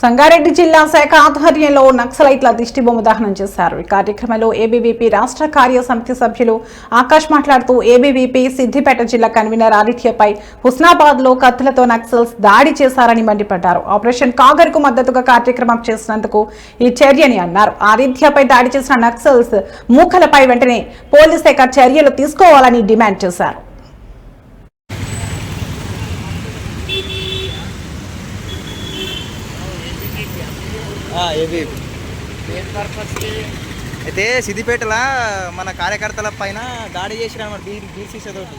సంగారెడ్డి జిల్లా శాఖ ఆధ్వర్యంలో నక్సలైట్ల దిష్టిబొమ్మ దహనం చేశారు. ఈ కార్యక్రమంలో ఏబీవీపీ రాష్ట్ర కార్య సమితి సభ్యులు ఆకాష్ మాట్లాడుతూ ఏబీవీపీ సిద్దిపేట జిల్లా కన్వీనర్ ఆదిత్యపై హుస్నాబాద్లో కత్తులతో నక్సల్స్ దాడి చేశారని మండిపడ్డారు. ఆపరేషన్ కాగర్కు మద్దతుగా కార్యక్రమం చేసినందుకు ఈ చర్యని అన్నారు. ఆదిత్యపై దాడి చేసిన నక్సల్స్ మూకలపై వెంటనే పోలీస్ శాఖ చర్యలు తీసుకోవాలని డిమాండ్ చేశారు. ఏబీ అయితే సిద్దిపేటలో మన కార్యకర్తల పైన దాడి చేసిన అనమాట బీర్ బీర్ సీసతోటి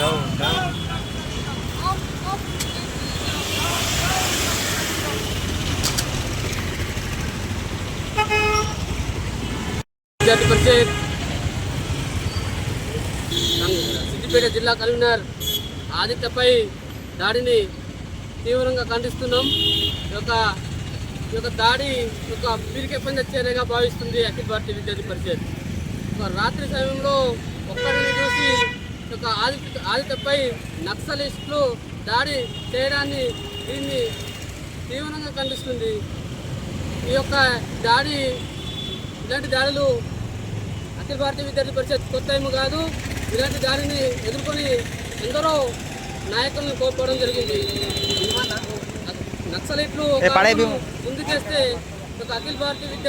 దానికోసమని చేస్తున్నా. విద్యార్థి పరిషత్. సిద్దిపేట జిల్లా కన్వీనర్ ఆదిత్యపై దాడిని తీవ్రంగా ఖండిస్తున్నాం. ఈ యొక్క ఈ యొక్క దాడి ఒక పీరికే పంద చర్యగా భావిస్తుంది? అఖిల భారతీయ విద్యార్థి పరిషత్. రాత్రి సమయంలో యొక్క ఆదిత్య ఆదిత్యపై నక్సలిస్టులు దాడి చేయడాన్ని దీన్ని తీవ్రంగా ఖండిస్తుంది. ఈ యొక్క దాడి ఇలాంటి దాడులు అఖిల భారతీయ విద్యార్థి పరిషత్ కొత్త ఏమీ కాదు. ఇలాంటి దాడిని ఎదుర్కొని ఎందరో నాయకులను కోల్పోవడం జరిగింది. నక్సలైట్లు. ముందుకేస్తే ఒక అఖిల భారతీయ విద్యార్థి